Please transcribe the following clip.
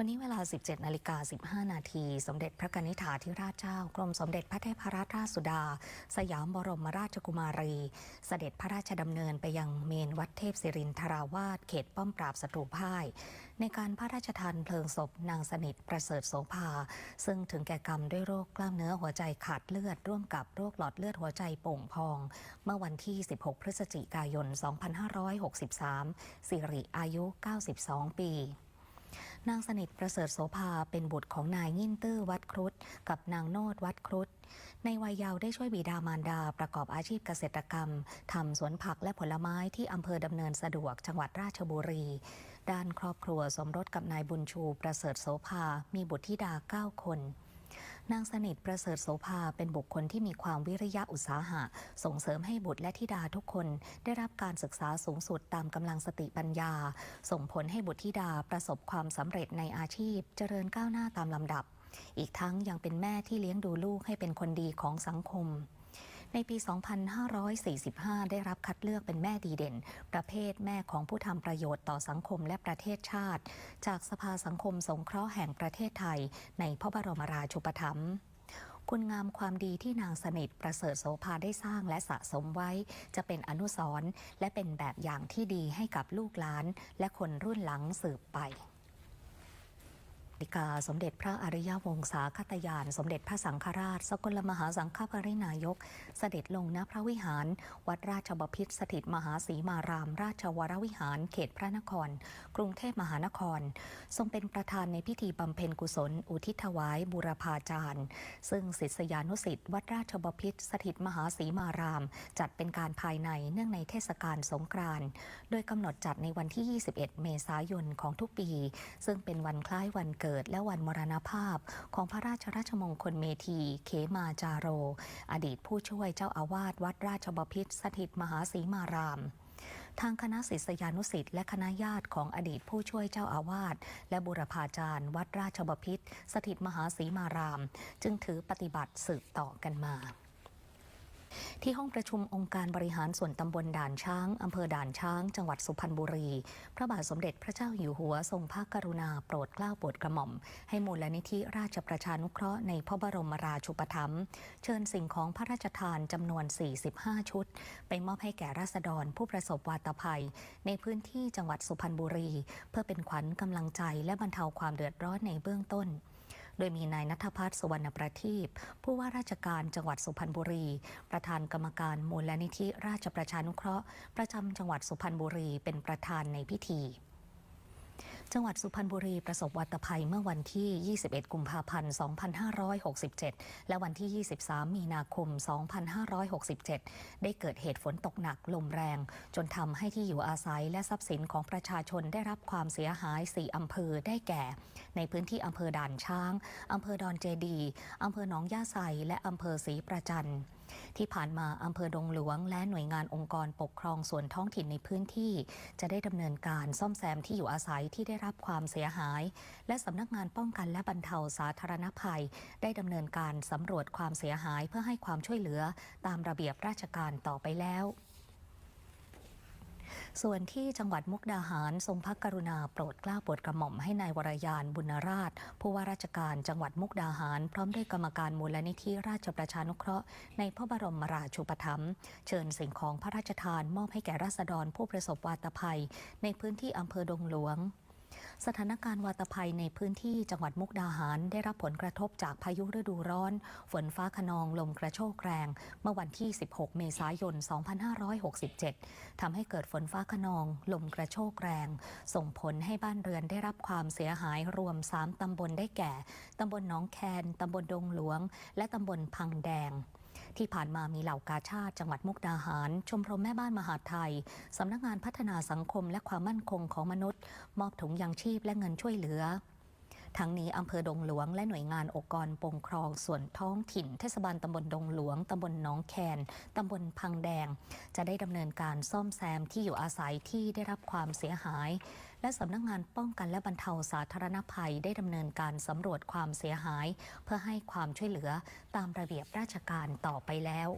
วันนี้เวลา 17นาฬิกา15 นาที สมเด็จพระกนิษฐาธิราชเจ้า กรมสมเด็จพระเทพรัตนราชสุดา สยามบรมราชกุมารี เสด็จพระราชดำเนินไปยังเมนวัดเทพศิรินทราวาสเขตป้อมปราบศัตรูพ่าย ในการพระราชทานเพลิงศพนางสนิทประเสริฐโสภา ซึ่งถึงแก่กรรมด้วยโรคกล้ามเนื้อหัวใจขาดเลือด ร่วมกับโรคหลอดเลือดหัวใจโป่งพอง เมื่อวันที่ 16 พฤศจิกายน 2563 สิริอายุ 92 ปี นางสนิทประเสริฐโสภาเป็นบุตรของนายงิ่นตื้อวัดครุฑกับนางโนดวัดครุฑในวัยเยาว์ได้ช่วยบิดามารดาประกอบอาชีพเกษตรกรรมทำสวนผักและผลไม้ที่อำเภอดำเนินสะดวกจังหวัดราชบุรี ด้านครอบครัวสมรสกับนายบุญชูประเสริฐโสภามีบุตรธิดาเก้าคน นางสนิทประเสริฐโสภาเป็นบุคคลที่มีความวิริยะอุตสาหะ ส่งเสริมให้บุตรและธิดาทุกคนได้รับการศึกษาสูงสุดตามกำลังสติปัญญา ส่งผลให้บุตรธิดาประสบความสำเร็จในอาชีพ เจริญก้าวหน้าตามลำดับ อีกทั้งยังเป็นแม่ที่เลี้ยงดูลูกให้เป็นคนดีของสังคม ในปี 2545 ได้รับคัดเลือกเป็นแม่ดีเด่น ประเภทแม่ของผู้ทำประโยชน์ต่อสังคมและประเทศชาติ จากสภาสังคมสงเคราะห์แห่งประเทศไทย ในพระบรมราชูปถัมภ์คุณงามความดีที่นางสนิทประเสริฐโสภาได้สร้างและสะสมไว้ จะเป็นอนุสรณ์และเป็นแบบอย่างที่ดีให้กับลูกหลาน และคนรุ่นหลังสืบไป ดิกาสมเด็จพระอริยวงศาคตยาน สมเด็จพระสังฆราช สกลมหาสังฆปรินายก เสด็จลงณพระวิหาร วัดราชบพิตรสถิตมหาศรีมาราม ราชวรวิหาร เขตพระนคร กรุงเทพมหานคร ทรงเป็นประธานในพิธีบำเพ็ญกุศล อุทิศถวายบูรพาจารย์ ซึ่งศิษยานุสิษย์วัดราชบพิตรสถิตมหาศรีมาราม จัดเป็นการภายในเนื่องในเทศกาลสงกรานต์โดยกำหนดจัดในวันที่ 21 เมษายนของทุกปี ซึ่งเป็นวันคล้ายวันเกิดและวันมรณภาพ ของพระราชราชมงคลเมธีเขมาจาโร อดีตผู้ช่วยเจ้าอาวาสวัดราชบพิตรสถิตมหาศรีมารามทางคณะศิษยานุสิ์และคณะญาติของอดีตผู้ช่วยเจ้าอาวาสและบุรพาจารย์ วัดราชบพิตรสถิตมหาศรีมาราม จึงถือปฏิบัติสืบต่อกันมา ที่ห้องประชุมองค์การบริหารส่วนตำบลด่านช้าง อำเภอด่านช้าง จังหวัดสุพรรณบุรี พระบาทสมเด็จพระเจ้าอยู่หัวทรงพระกรุณาโปรดเกล้าโปรดกระหม่อม ให้มูลนิธิราชประชานุเคราะห์ในพระบรมราชูปถัมภ์เชิญสิ่งของพระราชทานจำนวน 45 ชุด ไปมอบให้แก่ราษฎรผู้ประสบวาตภัย ในพื้นที่จังหวัดสุพรรณบุรี เพื่อเป็นขวัญกำลังใจและบรรเทาความเดือดร้อนในเบื้องต้น โดยมีนายนัทพัฒน์สุวรรณประทีปผู้ว่าราชการจังหวัดสุพรรณบุรี ประธานกรรมการมูลนิธิราชประชานุเคราะห์ ประจำจังหวัดสุพรรณบุรีเป็นประธานในพิธี จังหวัดสุพรรณบุรีประสบวัตภัยเมื่อวันที่ 21 กุมภาพันธ์ 2567 และวันที่ 23 มีนาคม 2567 ได้เกิดเหตุฝนตกหนักลมแรง จนทำให้ที่อยู่อาศัยและทรัพย์สินของประชาชนได้รับความเสียหาย 4 อำเภอได้แก่ ในพื้นที่อำเภอด่านช้าง อำเภอดอนเจดี อำเภอหนองย่าไซและอำเภอศรีประจันที่ ที่ผ่านมาอำเภอดงหลวง และหน่วยงานองค์กรปกครองส่วนท้องถิ่นในพื้นที่ จะได้ดำเนินการซ่อมแซมที่อยู่อาศัยที่ได้รับความเสียหาย และสำนักงานป้องกันและบรรเทาสาธารณภัย ได้ดำเนินการสำรวจความเสียหายเพื่อให้ความช่วยเหลือ ตามระเบียบราชการต่อไปแล้ว ส่วนที่จังหวัดมุกดาหารทรงพระกรุณาโปรดเกล้าโปรดกระหม่อมให้นายวรยานบุญราช ผู้ว่าราชการจังหวัดมุกดาหาร พร้อมด้วยกรรมการมูลนิธิราชประชานุเคราะห์ในพระบรมราชูปถัมภ์เชิญสิ่งของพระราชทานมอบให้แก่ราษฎรผู้ประสบวาตภัย ในพื้นที่อำเภอดงหลวง สถานการณ์วาตภัยในพื้นที่จังหวัดมุกดาหาร ได้รับผลกระทบจากพายุฤดูร้อน ฝนฟ้าขนองลมกระโชกแรง เมื่อวันที่ 16 เมษายน 2567ทำให้เกิดฝนฟ้าขนอง ลมกระโชกแรง ส่งผลให้บ้านเรือนได้รับความเสียหายรวม 3ตำบลได้แก่ตำบลหนองแคนตำบลดงหลวง และตำบลพังแดง ที่ผ่านมามีเหล่ากาชาติจังหวัดมุกดาหาร ชมรมแม่บ้านมหาดไทย สำนักงานพัฒนาสังคมและความมั่นคงของมนุษย์ มอบถุงยังชีพและเงินช่วยเหลือทั้งนี้อำเภอดงหลวงและหน่วยงานองค์กรปกครองส่วนท้องถิ่น เทศบาลตำบลดงหลวงตำบลหนองแคนตำบลพังแดง จะได้ดำเนินการซ่อมแซมที่อยู่อาศัยที่ได้รับความเสียหาย และสำนักงานป้องกันและบรรเทาสาธารณภัยได้ดำเนินการสำรวจความเสียหาย เพื่อให้ความช่วยเหลือตามระเบียบราชการต่อไปแล้ว